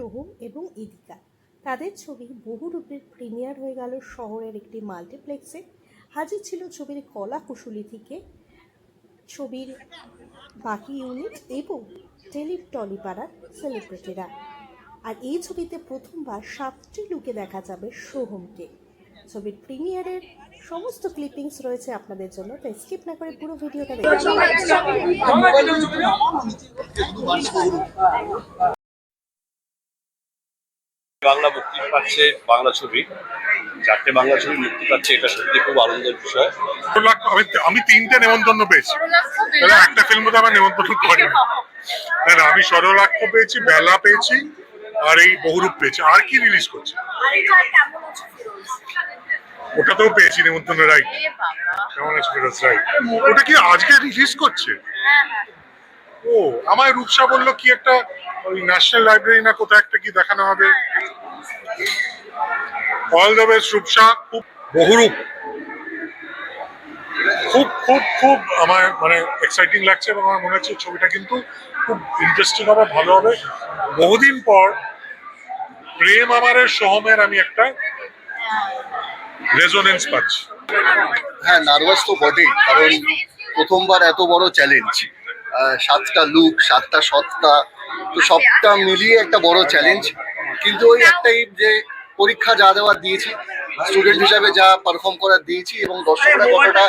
সোহম এবং ইদিকা তাদের ছবি বহুরূপের প্রিমিয়ার হয়ে গেল শহরের একটি মাল্টিপ্লেক্সে। হাজির ছিল ছবির কলা কুশলী থেকে ছবির বাকি ইউনিট এবং টেলি টলিপাড়ার সেলিব্রিটিরা আর এই ছবিতে প্রথমবার সাতটি লুকে দেখা যাবে সোহমকে ছবির প্রিমিয়ারের সমস্ত ক্লিপিংস রয়েছে আপনাদের জন্য। তাই স্কিপ না করে পুরো ভিডিওটা দেখুন। বাংলা মুক্তি পাচ্ছে বাংলা ছবি। চারটে বাংলা ছবি মুক্তি পাচ্ছে এটা সত্যি খুব আনন্দের বিষয়। আমি আমি তিনটে নেমন্তন্ন পেয়েছি। একটা ফিল্ম তো আমার নেমন্তন্ন করে না না আমি সরলাক্ষ পেয়েছি বেলা পেয়েছি আর এই বহুরূপ পেয়েছি। আর কি রিলিজ করছে? ওটাতেও পেয়েছি নেমন্তন্ন রাইট কেমন আছে রাইট ওটা কি আজকে রিলিজ করছে? ও, আমায় রূপসা বলল কি একটা ওই ন্যাশনাল লাইব্রেরি না কোথাও একটা কি দেখানো হবে? All the best Rupsa. খুব বহুরূপ। খুব খুব খুব আমার মানে এক্সাইটিং লাগছে এবং আমার মনে হচ্ছে ছবিটা কিন্তু খুব ইন্টারেস্টিং হবে, ভালো হবে। বহুদিন পর প্রেম আমারের সহমের আমি একটা রেজোনেন্স পাচ্ছি। হ্যাঁ নার্ভাস তো বটেই, কারণ প্রথমবার এত বড় চ্যালেঞ্জ সাতটা লুক সাতটা সত্তা তো সবটা মিলিয়ে একটা বড় চ্যালেঞ্জ কিন্তু ওই একটাই যে পরীক্ষা যা দেওয়ার দিয়েছি স্টুডেন্ট হিসাবে যা পারফর্ম করার দিয়েছি এবং দর্শকরা কতটা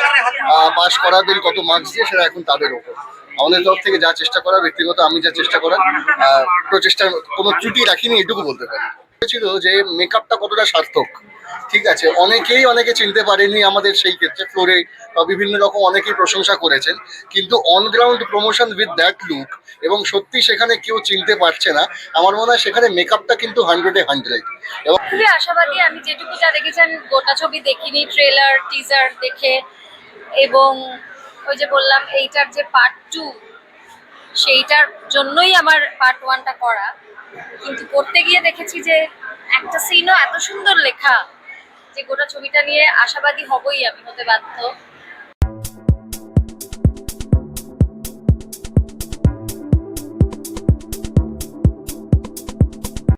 পাস করাবেন কত মার্কস দিয়ে সেটা এখন তাদের ওপর। আমাদের তরফ থেকে যা চেষ্টা করা ব্যক্তিগত আমি যা চেষ্টা করার আহ, প্রচেষ্টার কোনো ত্রুটি রাখিনি এটুকু বলতে পারি। ছিল যে মেকআপটা কতটা সার্থক। ঠিক আছে, অনেকেই অনেকে চিনতে পারেনি আমাদের সেই ক্ষেত্রে ফ্লোরে বিভিন্ন রকম অনেকেই প্রশংসা করেছেন, কিন্তু on ground promotion with that look এবং সত্যি সেখানে কেউ চিনতে পারছে না, আমার মনে হয় সেখানে মেকআপটা কিন্তু হান্ড্রেডে হান্ড্রেড এবং খুবই আশাবাদী, আমি যেটুকু যা দেখেছেন গোটা ছবি দেখিনি ট্রেলার টিজার দেখে, এবং ওই যে বললাম, এইটার যে পার্ট টু সেইটার জন্যই আমার পার্ট ওয়ানটা করা। কিন্তু করতে গিয়ে দেখেছি যে একটা সিনও এত সুন্দর লেখা। যে গোটা ছবিটা নিয়ে আশাবাদী হবই আমি হতে বাধ্য।